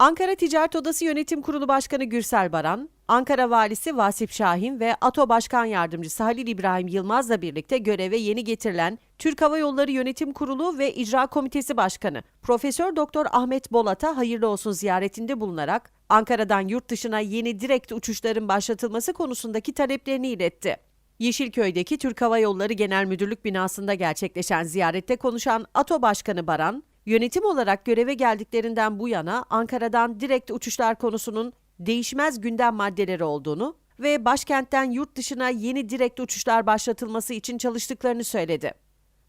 Ankara Ticaret Odası Yönetim Kurulu Başkanı Gürsel Baran, Ankara Valisi Vasip Şahin ve ATO Başkan Yardımcısı Halil İbrahim Yılmaz'la birlikte göreve yeni getirilen Türk Hava Yolları Yönetim Kurulu ve İcra Komitesi Başkanı Profesör Doktor Ahmet Bolat'a hayırlı olsun ziyaretinde bulunarak Ankara'dan yurt dışına yeni direkt uçuşların başlatılması konusundaki taleplerini iletti. Yeşilköy'deki Türk Hava Yolları Genel Müdürlük binasında gerçekleşen ziyarette konuşan ATO Başkanı Baran, yönetim olarak göreve geldiklerinden bu yana Ankara'dan direkt uçuşlar konusunun değişmez gündem maddeleri olduğunu ve başkentten yurt dışına yeni direkt uçuşlar başlatılması için çalıştıklarını söyledi.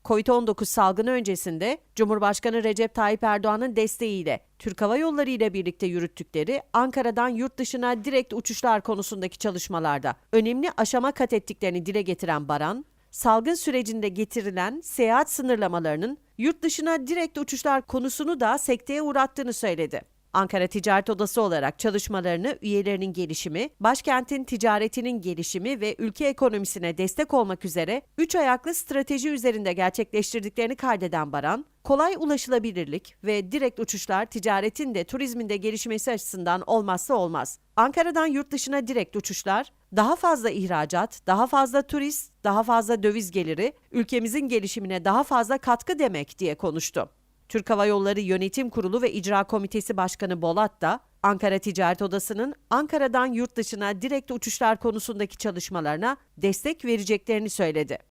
Covid-19 salgını öncesinde Cumhurbaşkanı Recep Tayyip Erdoğan'ın desteğiyle Türk Hava Yolları ile birlikte yürüttükleri Ankara'dan yurt dışına direkt uçuşlar konusundaki çalışmalarda önemli aşama kat ettiklerini dile getiren Baran, salgın sürecinde getirilen seyahat sınırlamalarının yurt dışına direkt uçuşlar konusunu da sekteye uğrattığını söyledi. Ankara Ticaret Odası olarak çalışmalarını üyelerinin gelişimi, başkentin ticaretinin gelişimi ve ülke ekonomisine destek olmak üzere üç ayaklı strateji üzerinde gerçekleştirdiklerini kaydeden Baran, kolay ulaşılabilirlik ve direkt uçuşlar ticaretin de turizmin de gelişmesi açısından olmazsa olmaz. Ankara'dan yurt dışına direkt uçuşlar, daha fazla ihracat, daha fazla turist, daha fazla döviz geliri, ülkemizin gelişimine daha fazla katkı demek diye konuştu. Türk Hava Yolları Yönetim Kurulu ve İcra Komitesi Başkanı Bolat da Ankara Ticaret Odası'nın Ankara'dan yurt dışına direkt uçuşlar konusundaki çalışmalarına destek vereceklerini söyledi.